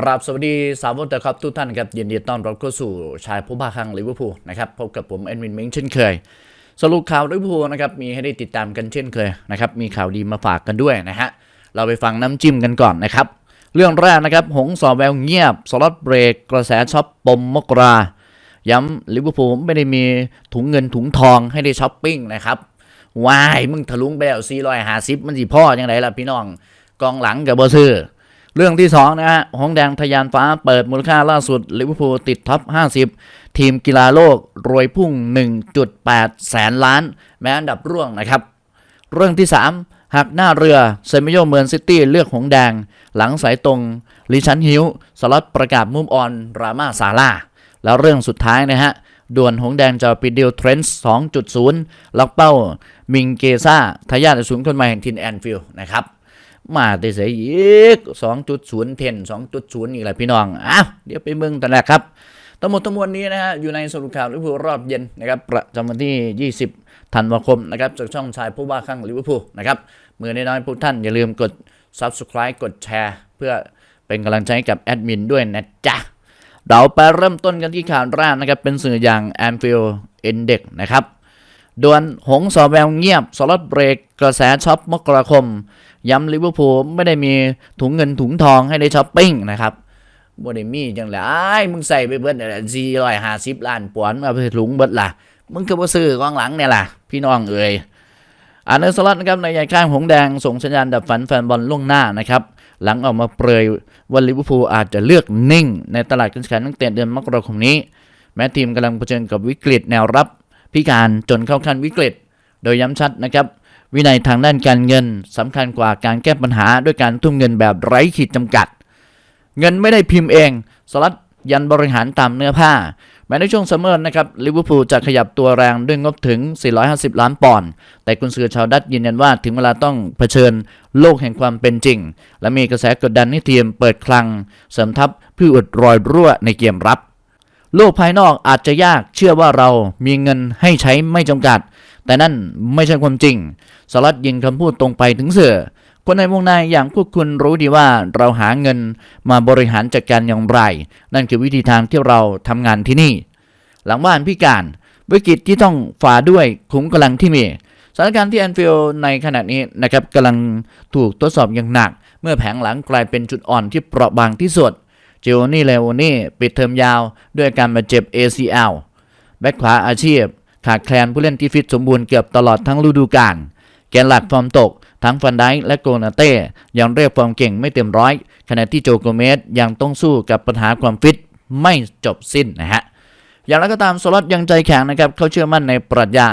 กราบสวัสดีสาวกเตอร์ครับทุกท่านครับยินดีต้อนรับเข้าสู่ชายผู้บ้าคลั่งลิเวอร์พูลนะครับพบกับผมแอนวินเม้งเช่นเคย สรุปข่าวลิเวอร์พูลนะครับมีให้ได้ติดตามกันเช่นเคยนะครับมีข่าวดีมาฝากกันด้วยนะฮะเราไปฟังน้ำจิ้มกันก่อนนะครับ เรื่องแรกนะครับหงส์สอแววเงียบ สล็อตเบรก กระแสช็อปปมมกรา ย้ำลิเวอร์พูลไม่ได้มีถุงเงินถุงทองให้ได้ช้อปปิ้งนะครับวายมึงทะลุงไปแล้ว450มันสิพ่อยังไงล่ะพี่น้องกองหลังกับบอซื้อ เรื่องที่2นะฮะหงแดงทะยานฟ้าเปิดมูลค่าล่าสุดลิเวอร์พูลติดท็อป 50 ทีมกีฬาโลกรวยพุ่ง 1.8 แสนล้าน แม้อันดับร่วงนะครับ เรื่องที่ 3 หักหน้าเรือเซมิโยเมือนซิตี้เลือกหงแดง หลังสายตรงลิชันฮิวสล็อตประกาศมุมออนรามาซาลาแล้วเรื่องสุดท้ายนะฮะด่วนหงแดงจะปิดดีลเทรนส์2.0 ล็อกเป้า มิงเกซ่าทายาทอสูรคนใหม่แห่งทินแอนฟิลด์นะครับ มาแต่เสียอีก2.0เทน2.0อีกแหละพี่น้องอ้าวเดี๋ยวไปเมืองแต่นแหละครับทั้งหมดทั้งมวลนี้นะฮะอยู่ในสรุปข่าวลิเวอร์พูลรอบเย็นนะครับประจำวันที่ 20 ธันวาคมนะครับจากช่องชายผู้ว่าข้างลิเวอร์พูลนะครับมือน้อยๆพวกท่านอย่าลืมกด Subscribe กดแชร์ เพื่อเป็นกำลังใจกับแอดมินด้วยนะจ๊ะเราไปเริ่มต้นกันที่ข่าวแรกนะครับเป็นสื่ออย่าง Anfield Index นะครับ ด่วนหงสอแววเงียบ สล็อตเบรกกระแสช็อปมกราคม ย้ำลิเวอร์พูลไม่ได้มีถุงเงินถุงทองให้ได้ช้อปปิ้งนะครับบ่ได้มีจังเลยอ้มึงใส่ไปเบิดสี่ร้อยห้าสิบล้านปอนด์มาไปถุงเบิดล่ะ มึงก็บ่ซื้อกองหลังเนี่ยล่ะ พี่น้องเอ่ยอันเนอร์สลอตนะครับในใหญ่ข้างหงแดงส่งสัญญาณดับฝันแฟนบอลล่วงหน้านะครับหลังออกมาเปรยว่าลิเวอร์พูลอาจจะเลือกนิ่ง ในตลาดการแข่งขันตั้งแต่เดือนมกราคมนี้ แม้ทีมกำลังเผชิญกับวิกฤตแนวรับ พิการจนเข้าขั้นวิกฤต โดยย้ำชัดนะครับ วินัยทางด้านการเงินสำคัญกว่าการแก้ปัญหาด้วยการทุ่มเงินแบบไร้ขีดจำกัด เงินไม่ได้พิมพ์เองสลัดยันบริหารตามเนื้อผ้า แม้ในช่วงซัมเมอร์นะครับลิเวอร์พูลจะขยับตัวแรงด้วยงบถึง 450 ล้านปอนด์ แต่กุนซือชาวดัตยืนยันว่าถึงเวลาต้องเผชิญโลกแห่งความเป็นจริง และมีกระแสกดดันให้ทีมเปิดคลัง เสริมทัพเพื่ออุดรอยรั่วในเกมรับ โลกภายนอกอาจจะยากเชื่อว่าเรามีเงินให้ใช้ไม่จำกัด แต่นั่นไม่ใช่ความจริงสลัดยิงคำพูดตรงไปถึงเสือคนในวงในอย่างพวกคุณรู้ดีว่าเราหาเงินมาบริหารจัดการอย่างไร นั่นคือวิธีทางที่เราทำงานที่นี่ หลังบ้านพิการวิกฤตที่ต้องฝ่าด้วยขุมกำลังที่มีสถานการณ์ที่แอนฟิลในขณะนี้นะครับกำลังถูกทดสอบอย่างหนัก เมื่อแผงหลังกลายเป็นจุดอ่อนที่เปราะบางที่สุด จโอนี่เลโอนี่ปิดเทอมยาวด้วยการบาดเจ็บ ACL แบ็คขวาอาชีพ ขาดแคลนผู้เล่นที่ฟิตสมบูรณ์เกือบตลอดทั้งฤดูกาลแกนหลักฟอร์มตก ทั้งฟันไดและโกนาเต้ยังเรียกฟอร์มเก่งไม่เต็มร้อย ขณะที่โจโกเมสยังต้องสู้กับปัญหาความฟิตไม่จบสิ้นนะฮะอย่างไรก็ตามสล็อตยังใจแข็งนะครับเขาเชื่อมั่นในปรัชญา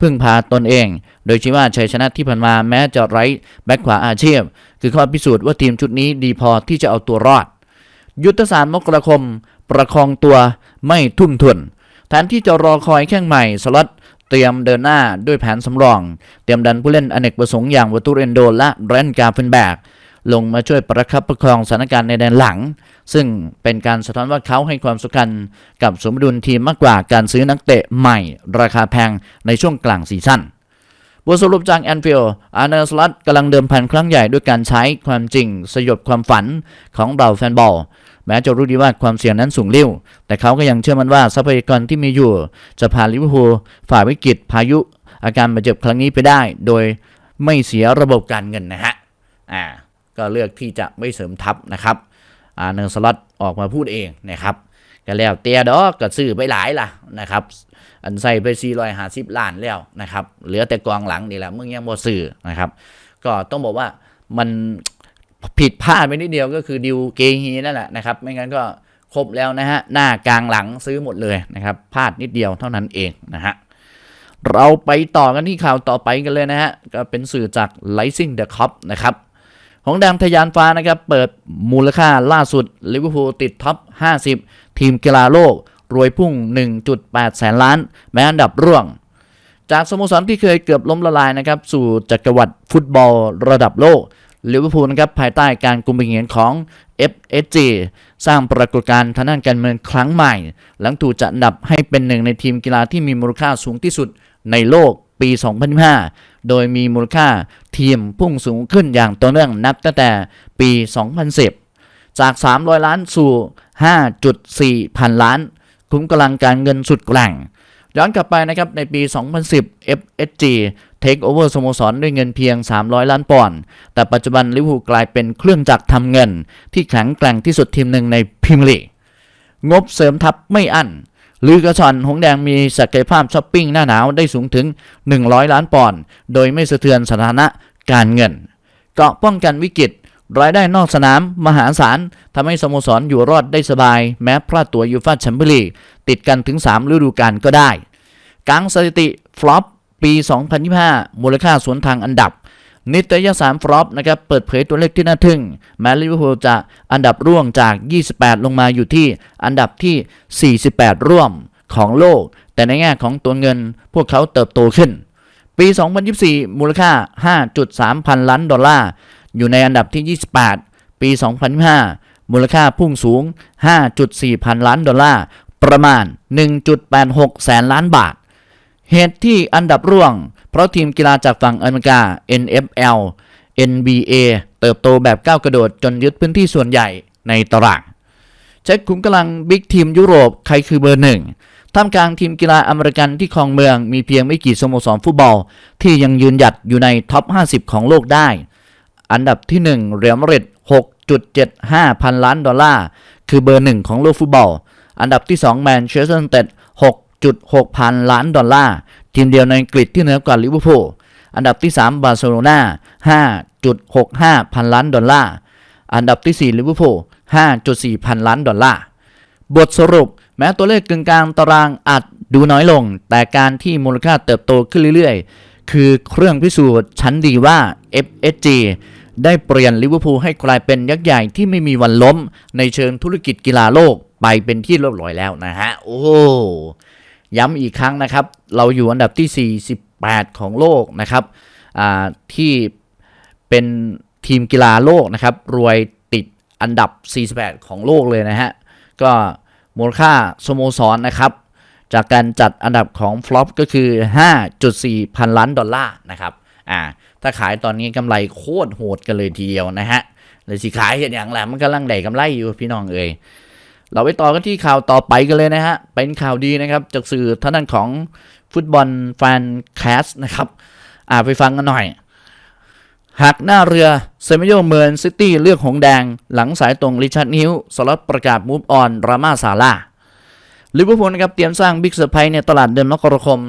พึ่งพาตนเอง โดยชี้ว่าชัยชนะที่ผ่านมาแม้จะไร้แบ็คขวาอาชีพ คือข้อพิสูจน์ว่าทีมชุดนี้ดีพอที่จะเอาตัวรอด ยุทธศาสตร์มกราคม ประคองตัวไม่ทุ่มทุนแทนที่จะรอคอยแข้งใหม่สล็อตเตรียมเดินหน้าด้วยแผนสำรอง เตรียมดันผู้เล่นอเนกประสงค์อย่างวัตูเรนโดและแรนกาเฟนแบกลงมาช่วยประคับประคองสถานการณ์ในแดนหลัง ซึ่งเป็นการสะท้อนว่าเขาให้ความสำคัญกับสมดุลทีมมากกว่าการซื้อนักเตะใหม่ ราคาแพงในช่วงกลางซีซั่น บทสรุปจากแอนฟิลด์อาร์เนอร์สลัตกำลังเดิมพันครั้งใหญ่ด้วยการใช้ความจริง สยบความฝันของเราแฟนบอล แม้จะรู้ดีว่าความเสี่ยงนั้นสูงเลี้ยวแต่เขาก็ยังเชื่อมั่นว่าทรัพยากรที่มีอยู่ จะพาลิเวอร์พูลฝ่าวิกฤตพายุ อาการบาดเจ็บครั้งนี้ไปได้ โดยไม่เสียระบบการเงินนะฮะ อ่า ก็เลือกที่จะไม่เสริมทัพนะครับ อาร์เนอร์สลัตออกมาพูดเองนะครับก็แล้วเตียดอกก็ซื้อไปหลายล่ะนะครับ อันใส่ไป450ล้านแล้วนะครับ เหลือแต่กองหลังนี่แหละมึงยังบ่ซื้อนะครับ ก็ต้องบอกว่ามันผิดพลาดไปนิดเดียวก็คือดิวเกฮีนั่นแหละนะครับ ไม่งั้นก็ครบแล้วนะฮะ หน้ากลางหลังซื้อหมดเลยนะครับ พลาดนิดเดียวเท่านั้นเองนะฮะ เราไปต่อกันที่ข่าวต่อไปกันเลยนะฮะ ก็เป็นสื่อจาก Rising the Cup นะครับ ของแดงทะยานฟ้านะครับ เปิดมูลค่าล่าสุดลิเวอร์พูลติดท็อป 50 ทีมกีฬาโลก รวยพุ่ง 1.8 แสนล้าน แม้อันดับร่วง จากสโมสรที่เคยเกือบล้มละลายนะครับ สู่จักรวรรดิฟุตบอลระดับโลกลิเวอร์พูลนะครับภายใต้การกุมเหียนของ FSG สร้างปรากฏการณ์ทางด้านการเมืองครั้งใหม่ หลังถูกจัดอันดับให้เป็นหนึ่งในทีมกีฬาที่มีมูลค่าสูงที่สุดในโลกปี 2015โดยมีมูลค่าทีมพุ่งสูงขึ้นอย่างต่อเนื่องนับตั้งแต่ปี 2010 จาก 300 ล้านสู่ 5.4 พันล้าน คุ้มกำลังการเงินสุดแกร่งย้อนกลับไปนะครับในปี 2010 FSG Take Over สโมสรด้วยเงินเพียง 300 ล้านปอนด์ แต่ปัจจุบันลิเวอร์พูลกลายเป็นเครื่องจักรทำเงิน ที่แข็งแกร่งที่สุดทีมหนึ่งในพรีเมียร์ลีก งบเสริมทัพไม่อั้นลือกระชอนหงแดงมีศักยภาพช้อปปิ้งหน้าหนาวได้สูงถึง 100 ล้านปอนด์ โดยไม่สะเทือนสถานะการเงิน เกาะป้องกันวิกฤต รายได้นอกสนามมหาศาลทำให้สโมสรอยู่รอดได้สบาย แม้พลาดตัวยูฟ่าแชมเปี้ยนลีกติดกันถึง 3 ฤดูกาลก็ได้กลางสถิติฟลอปปี 2025 มูลค่าสวนทางอันดับ นิตยสารฟลอปนะครับเปิดเผยตัวเลขที่น่าทึ่ง แม้ลิเวอร์พูลจะอันดับร่วงจาก 28 ลงมาอยู่ที่อันดับที่ 48 ร่วมของโลก แต่ในแง่ของตัวเงินพวกเขาเติบโตขึ้น ปี 2024 มูลค่า 5.3 พันล้านดอลลาร์ อยู่ในอันดับที่ 28 ปี 2025มูลค่าพุ่งสูง 5.4 พันล้านดอลลาร์ ประมาณ 1.86 แสนล้านบาท เหตุที่อันดับร่วง เพราะทีมกีฬาจากฝั่งอเมริกา NFL NBA เติบโตแบบก้าวกระโดดจนยึดพื้นที่ส่วนใหญ่ในตารางเช็คขุมกำลังบิ๊กทีมยุโรปใครคือเบอร์หนึ่งท่ามกลางทีมกีฬาอเมริกันที่ครองเมืองมีเพียงไม่กี่สโมสรฟุตบอล ที่ยังยืนหยัดอยู่ในท็อป 50 ของโลกได้ อันดับที่1เรียลมาดริด6.75 พันล้านดอลลาร์ คือเบอร์หนึ่งของโลกฟุตบอล อันดับที่2แมนเชสเตอร์ยูไนเต็ด6.6 พันล้านดอลลาร์ ทีมเดียวในอังกฤษที่เหนือกว่าลิเวอร์พูล อันดับที่ 3 บาร์เซโลนา5.65 พันล้านดอลลาร์ อันดับที่ 4 ลิเวอร์พูล 5.4 พันล้านดอลลาร์ บทสรุปแม้ตัวเลขกึ่งกลางตารางอาจดูน้อยลง แต่การที่มูลค่าเติบโตขึ้นเรื่อยๆ คือเครื่องพิสูจน์ชั้นดีว่า FSG ได้เปลี่ยนลิเวอร์พูลให้กลายเป็นยักษ์ใหญ่ที่ไม่มีวันล้ม ในเชิงธุรกิจกีฬาโลกไปเป็นที่เรียบร้อยแล้วนะฮะ โอ้ย้ำอีกครั้งนะครับ เราอยู่อันดับที่ 48 ของโลกนะครับที่เป็นทีมกีฬาโลกนะครับ รวยติดอันดับ 48 ของโลกเลยนะฮะ ก็มูลค่าสโมสรนะครับ จากการจัดอันดับของฟลอปก็คือ 5.4 พันล้านดอลลาร์นะครับ อ่า ถ้าขายตอนนี้กำไรโคตรโหดกันเลยทีเดียวนะฮะเลยสิขายเห็นอย่างแหละมันกำลังได้กำไรอยู่พี่น้องเอ่ยเราไปต่อกันที่ข่าวต่อไปกันเลยนะฮะ เป็นข่าวดีนะครับ จากสื่อท่านั้นของฟุตบอลแฟนแคสนะครับ อ่าไปฟังกันหน่อย หากหน้าเรือเซมิโยเมิร์นซิตี้เลือกหงแดง หลังสายตรงริชาร์ดนิวสล็อตประกาศมูฟออนรามาซาลาลิเวอร์พูลนะครับเตรียมสร้างบิ๊กเซอร์ไพรส์ในตลาดเดือนมกราคม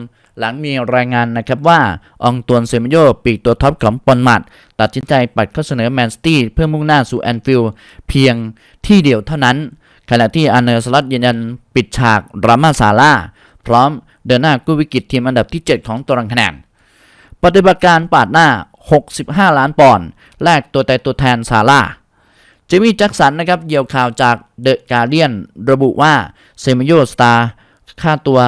หลังมีรายงานนะครับว่า องตวนเซมิโยปีกตัวท็อปของปอนมัดตัดสินใจปัดข้อเสนอแมนสตี้เพื่อมุ่งหน้าสู่แอนฟิลด์เพียงที่เดียวเท่านั้น ขณะที่อาร์เนอร์สลัดยืนยันปิดฉากรามาซาลาพร้อมเดินหน้ากู้วิกฤตทีมอันดับที่ 7 ของตารางคะแนนปฏิบัติการปาดหน้า 65 ล้านปอนด์แลกตัวแต่ตัวแทนซาลาเจมี่แจ็คสันนะครับเยี่ยวข่าวจากเดอะการเดียนระบุว่าเซมิโยสตาร์ค่าตัว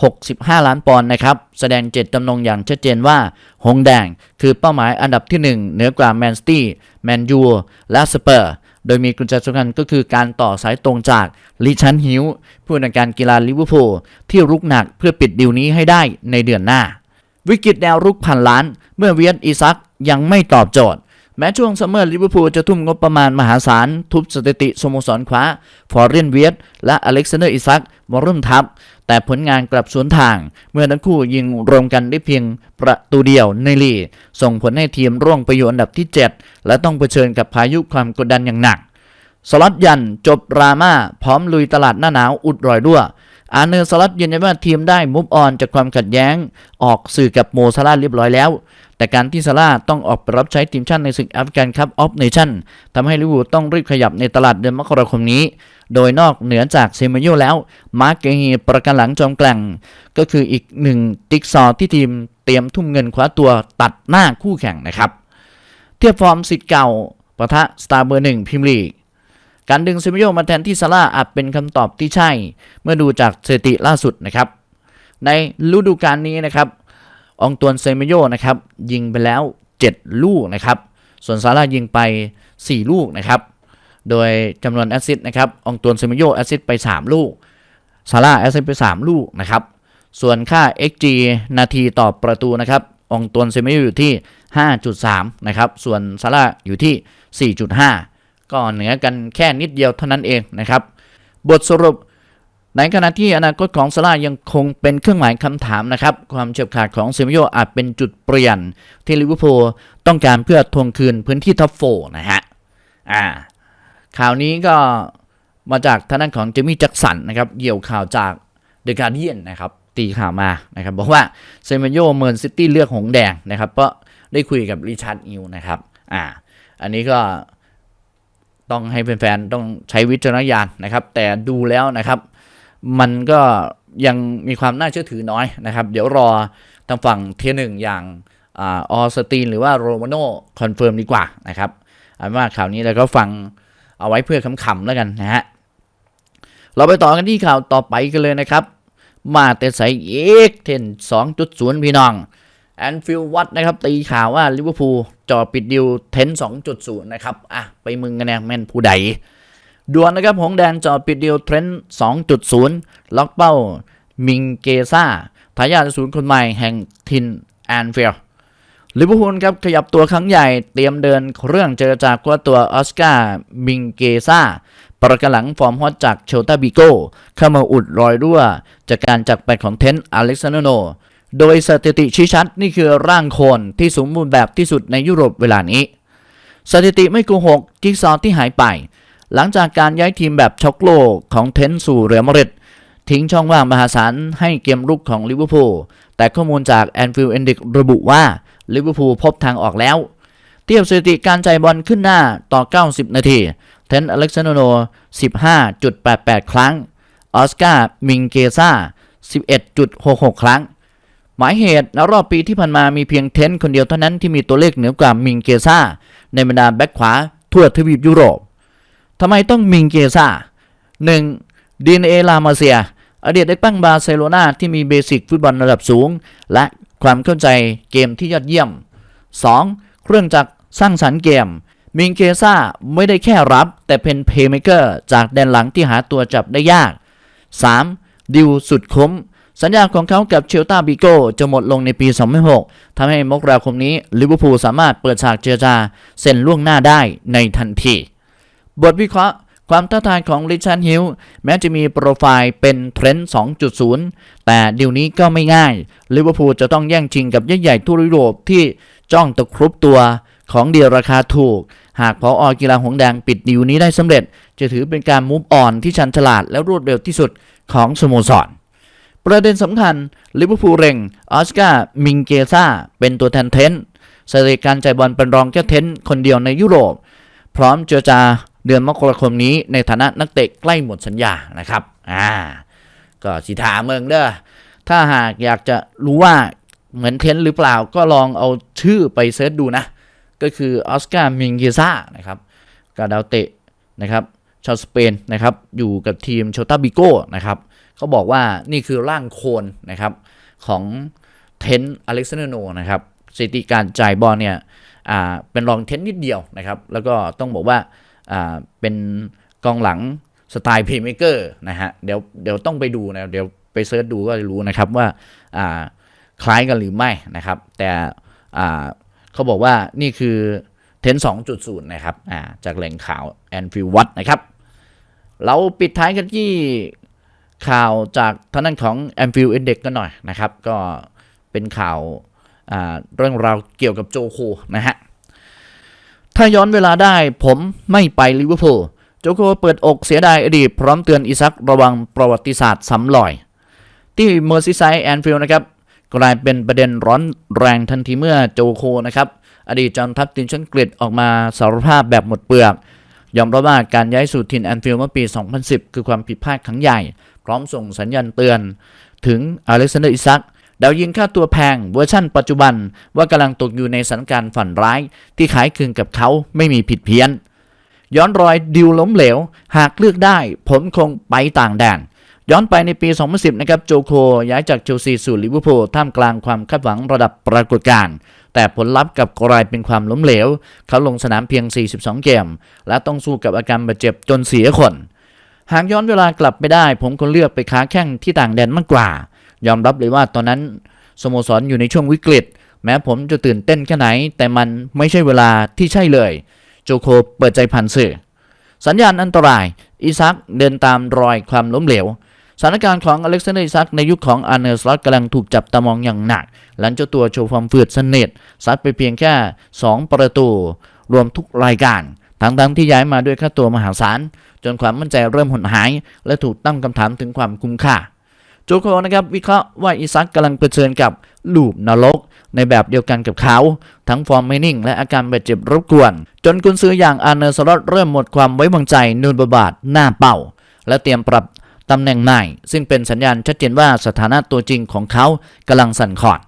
65 ล้านปอนด์นะครับ แสดงเจตจำนงอย่างชัดเจนว่า หงแดงคือเป้าหมายอันดับที่ 1 เหนือกว่าแมนสตี้แมนยูและสเปอร์ โดยมีกุญแจสำคัญก็คือการต่อสายตรงจากลิชันฮิวผู้ในวยการกีฬาลิเวอร์พูลที่รุกหนักเพื่อปิดดีลนี้ให้ได้ในเดือนหน้า วิกฤตแนวรุกพันล้าน เมื่อเวียนอีซักยังไม่ตอบโจทย์แม้ช่วงซัมเมอร์ลิเวอร์พูลจะทุ่มงบประมาณมหาศาล ทุบสถิติสโมสรคว้า ฟอร์เรนเวียตและอเล็กซานเดอร์อิซัก มารุ่มทับ แต่ผลงานกลับสวนทาง เมื่อทั้งคู่ยิงรวมกันได้เพียงประตูเดียวในลีกส่งผลให้ทีมร่วงไปอยู่อันดับที่ 7 และต้องเผชิญกับพายุความกดดันอย่างหนัก สล็อตยันจบรามาพร้อมลุยตลาดหน้าหนาวอุดรอยรั่ว อาเนอร์สล็อตยืนยันว่าทีมได้มุฟออนจากความขัดแย้ง ออกสื่อกับโมซาลาเรียบร้อยแล้ว แต่การที่ซาลาต้องออกไปรับใช้ทีมชาติในศึกแอฟริกันคัพออฟเนชั่นทำให้ลิเวอร์พูลต้องรีบขยับในตลาดเดือนมกราคมนี้ โดยนอกเหนือจากเซมิโยแล้ว มาร์กเกฮีประกันหลังจอมแกล่ง ก็คืออีกหนึ่งจิ๊กซอที่ทีมเตรียมทุ่มเงินคว้าตัวตัดหน้าคู่แข่งนะครับ เทียบฟอร์มสิทธิ์เก่าปะทะสตาร์เบอร์หนึ่งพิมลีก การดึงเซมิโยมาแทนที่ซาร่าอาจเป็นคำตอบที่ใช่ เมื่อดูจากสถิติล่าสุดนะครับ ในฤดูกาลนี้นะครับ องตวนเซมิโยนะครับ ยิงไปแล้ว 7 ลูกนะครับ ส่วนซาร่ายิงไป 4 ลูกนะครับ โดยจำนวนแอสซิสต์นะครับ องตวนเซมิโยแอสซิสต์ไป 3 ลูกซาร่าแอสซิสต์ไป 3 ลูกนะครับ ส่วนค่า XG นาทีต่อประตูนะครับอองตวนเซมิโยอยู่ที่ 5.3 นะครับ ส่วนซาร่าอยู่ที่ 4.5 ก็เหนือกันแค่นิดเดียวเท่านั้นเองนะครับ บทสรุปในขณะที่อนาคตของซาร่ายังคงเป็นเครื่องหมายคำถามนะครับ ความเฉียบขาดของเซมิโยอาจเป็นจุดเปลี่ยน ที่ลิเวอร์พูลต้องการเพื่อทวงคืนพื้นที่ท็อปโฟนะฮะอ่าข่าวนี้ก็มาจากทางด้านของเจมี่แจ็คสันนะครับเกี่ยวข่าวจากเดอะการ์เดียนนะครับตีข่าวมานะครับบอกว่าเซมิโยเมินซิตี้เลือกหงแดงนะครับเพราะได้คุยกับริชาร์ดอิวนะครับอ่าอันนี้ก็ ต้องให้แฟนๆต้องใช้วิจารณญาณนะครับ แต่ดูแล้วนะครับ มันก็ยังมีความน่าเชื่อถือน้อยนะครับ เดี๋ยวรอทางฝั่งเทียหนึ่งอย่างออสตีนหรือว่าโรมาโน่คอนเฟิร์มดีกว่านะครับเอาเป็นว่าข่าวนี้เราก็ฟังเอาไว้เพื่อขำๆแล้วกันนะฮะเราไปต่อกันที่ข่าวต่อไปกันเลยนะครับ มาแต่ใส่เอกเทน2.0พี่น้อง แอนฟิลวัดนะครับ ตีข่าวว่าลิเวอร์พูลจ่อปิดดิวเทน2.0นย์นะครับ อะ ไปมึงกันแน่แม่นผู้ใดด่วนนะครับหงแดงจ่อปิดดิวเทรนด์2.0ล็อกเป้า มิงเกซ่าทายาทศูนย์คนใหม่แห่งทินแอนฟิลลิเวอร์พูลครับ ขยับตัวครั้งใหญ่เตรียมเดินเรื่องเจรจากว่าตัวออสการ์มิงเกซ่าประกันหลังฟอร์มฮอตจากเชลตาบิโกเข้ามาอุดรอยรั่ว จากการจากไปของเทนต์อเล็กซานโน โดยสถิติชี้ชัดนี่คือร่างโคนที่สมบูรณ์แบบที่สุดในยุโรปเวลานี้ สถิติไม่โกหกจิ๊กซอที่หายไป หลังจากการย้ายทีมแบบช็อกโลกของเทนสู่เรอัลมาดริดทิ้งช่องว่างมหาศาลให้เกมรุกของลิเวอร์พูลแต่ข้อมูลจากแอนฟิลด์เอนดิกระบุว่าลิเวอร์พูลพบทางออกแล้ว เทียบสถิติการจ่ายบอลขึ้นหน้าต่อ 90 นาที เทนอเล็กซานโน 15.88 ครั้ง ออสการ์มิงเกซ่า 11.66 ครั้ง หมายเหตุในรอบปีที่ผ่านมามีเพียงเทนต์คนเดียวเท่านั้นที่มีตัวเลขเหนือกว่ามิงเกซ่า ในบรรดาแบ็คขวาทั่วทวีปยุโรปทำไมต้องมิงเกซ่า 1. ดีนเอลามาเซีย อดีตเด็กปั้งบาร์เซโลนาที่มีเบสิกฟุตบอลระดับสูง และความเข้าใจเกมที่ยอดเยี่ยม 2. เครื่องจักรสร้างสรรค์เกม มิงเกซ่าไม่ได้แค่รับ แต่เป็นเพย์เมเกอร์จากแดนหลังที่หาตัวจับได้ยาก 3. ดิวสุดคุ้ม สัญญาของเขากับเชลตาบิโกจะหมดลงในปี 2006ทำให้มกราคมนี้ลิเวอร์พูลสามารถเปิดฉากเจรจาเซ็นล่วงหน้าได้ในทันที บทวิเคราะห์ความท้าทายของริชาร์ดฮิลแม้จะมีโปรไฟล์เป็นเทรนด์ 2.0 แต่ดีลนี้ก็ไม่ง่ายลิเวอร์พูลจะต้องแย่งชิงกับยักษ์ใหญ่ทั่วยุโรปที่จ้องตะครุบตัวของเดียราคาถูก หากพออกีฬาหงแดงปิดดีลนี้ได้สำเร็จ จะถือเป็นการมูฟออนที่ชันฉลาดและรวดเร็วที่สุดของสโมสร ประเด็นสำคัญลิเวอร์พูลเร่งออสการ์มิงเกซ่าเป็นตัวแทนเทนต์สถิติการจ่ายบอลเป็นรองแค่เทนต์คนเดียวในยุโรป พร้อมเจรจาเดือนมกราคมนี้ในฐานะนักเตะใกล้หมดสัญญานะครับอ่าก็สิถามเมืองเด้อถ้าหากอยากจะรู้ว่าเหมือนเทนหรือเปล่าก็ลองเอาชื่อไปเซิร์ชดูนะ ก็คือออสการ์มิงเกซ่านะครับกาดาวเตะนะครับชาวสเปนนะครับอยู่กับทีมโชตาบิโก้นะครับ เขาบอกว่านี่คือร่างโคนนะครับของเทนอเล็กซานเดโนนะครับสถิติการจ่ายบอลเนี่ยเป็นรองเทนนิดเดียวนะครับ แล้วก็ต้องบอกว่าเป็นกองหลังสไตล์เพย์เมเกอร์นะฮะเดี๋ยวเดี๋ยวต้องไปดูนะเดี๋ยวไปเซิร์ชดูก็จะรู้นะครับว่าคล้ายกันหรือไม่นะครับ แต่เขาบอกว่านี่คือเทน2.0นย์นะครับจากแหล่งข่าวแอนฟิลวัตนะครับ เราปิดท้ายกันที่ ข่าวจากทางด้านของ a m f i e l d Index กันหน่อยนะครับ ก็เป็นข่าวาเรื่องราวเกี่ยวกับโจโคนะฮะ ถ้าย้อนเวลาได้ผมไม่ไปลิเวอร์พูลโจโคเปิดอกเสียดายอดีตพร้อมเตือนอิซักระวังประวัติศาสตร์ซ้ำลอย ที่เมอร์ซีไซด์แอนฟิลด์นะครับ กลายเป็นประเด็นร้อนแรงทันทีเมื่อโจโคนะครับ อดีตจอมทัพทีมชาติอังกออกมาสารภาพแบบหมดเปลือก ยอมรับว่าการย้ายสู่ทินแอนฟิลด์เมื่อปี 2010 คือความผิดพลาดครั้งใหญ่ พร้อมส่งสัญญาณเตือน ถึงอเล็กซานเดอร์อิซักดาวยิงค่าตัวแพงเวอร์ชั่นปัจจุบันว่ากำลังตกอยู่ในสถานการณ์ฝันร้าย ที่ขายคืนกับเขาไม่มีผิดเพี้ยน ย้อนรอยดิวล้มเหลว หากเลือกได้ ผมคงไปต่างแดน ย้อนไปในปี 2010 นะครับโจโคย้ายจากเชลซีสู่ลิเวอร์พูลท่ามกลางความคาดหวังระดับปรากฏการณ์แต่ผลลัพธ์กับกลายเป็นความล้มเหลว เขาลงสนามเพียง 42 เกม และต้องสู้กับอาการบาดเจ็บจนเสียคน หากย้อนเวลากลับไปได้ ผมคงเลือกไปค้าแข่งที่ต่างแดนมากกว่า ยอมรับเลยว่าตอนนั้นสโมสรอยู่ในช่วงวิกฤต แม้ผมจะตื่นเต้นแค่ไหน แต่มันไม่ใช่เวลาที่ใช่เลย โจโคเปิดใจผ่านสื่อ สัญญาณอันตราย อิซักเดินตามรอยความล้มเหลวสถานการณ์ของอเล็กซานเดอร์อิซักในยุคของอาร์เนอร์สล็อตกำลังถูกจับตามองอย่างหนัก หลังเจ้าตัวโชว์ความฝืดสนิทซัดไปเพียงแค่ 2 ประตู รวมทุกรายการ ทั้งๆที่ย้ายมาด้วยค่าตัวมหาศาล จนความมั่นใจเริ่มหดหาย และถูกตั้งคำถามถึงความคุ้มค่าโจโคนะครับวิเคราะห์ว่าอิซักกำลังเผชิญกับลูปนรก ในแบบเดียวกันกับเขา ทั้งฟอร์มไม่นิ่ง และอาการบาดเจ็บรบกวน จนกุนซืออย่างอาเนอร์สลอตเริ่มหมดความไว้วางใจนูนบาบาดหน้าเป้าและเตรียมปรับตำแหน่งใหม่ซึ่งเป็นสัญญาณชัดเจนว่าสถานะตัวจริงของเขากำลังสั่นคลอน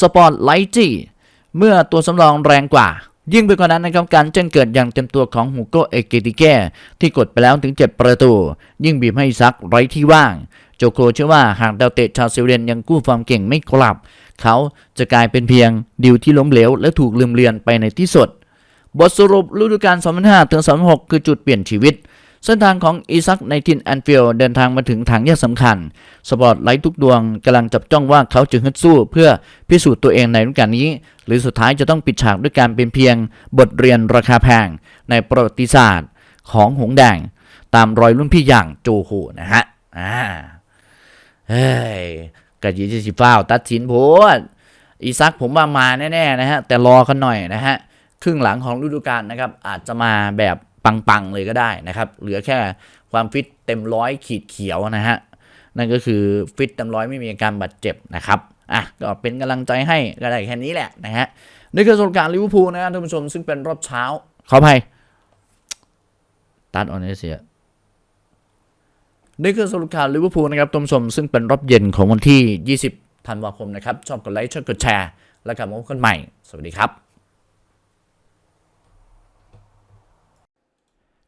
สปอร์ตไลท์จี้เมื่อตัวสำรองแรงกว่า ยิ่งไปกว่านั้นนะครับการแจ้งเกิดอย่างเต็มตัวของฮูโกเอเกติแกที่กดไปแล้วถึง 7 ประตู ยิ่งบีบให้ซักไร้ที่ว่าง โจโคเชื่อว่าหากดาวเตะชาวซิเรียนยังกู้ฟอร์มเก่งไม่กลับ เขาจะกลายเป็นเพียงดิวที่ล้มเหลวและถูกลืมเลือนไปในที่สุด บทสรุปฤดูกาล2005ถึง2006คือจุดเปลี่ยนชีวิต เส้นทางของอีซักในทินแอนฟิลด์เดินทางมาถึงทางแยกสำคัญ สปอร์ตไลท์ทุกดวงกำลังจับจ้องว่าเขาจะฮึดสู้เพื่อพิสูจน์ตัวเองในฤดูกาลนี้ หรือสุดท้ายจะต้องปิดฉากด้วยการเป็นเพียงบทเรียนราคาแพง ในประวัติศาสตร์ของหงแดง ตามรอยรุ่นพี่อย่างโจโฮนะฮะอ่าเฮ้ยกะยีจะสิฟ้าวตัดสินโพดอีซักผมว่ามาแน่ๆนะฮะแต่รอกันหน่อยนะฮะครึ่งหลังของฤดูกาลนะครับอาจจะมาแบบ ปังๆเลยก็ได้นะครับ เหลือแค่ความฟิตเต็มร้อยขีดเขียวนะฮะ นั่นก็คือฟิตเต็มร้อยไม่มีอาการบาดเจ็บนะครับ อะ ก็เป็นกำลังใจให้ก็ได้แค่นี้แหละนะฮะ นี่คือสรุปการลิเวอร์พูลนะท่านผู้ชมซึ่งเป็นรอบเช้า ขออภัยตัดออนเนเซียนี่คือสรุปข่าวลิเวอร์พูลนะครับท่านผู้ชมซึ่งเป็นรอบเย็นของวันที่ 20 ธันวาคมนะครับ ชอบกดไลค์ชอบกดแชร์ แล้วกลับมาพบกันใหม่ สวัสดีครับ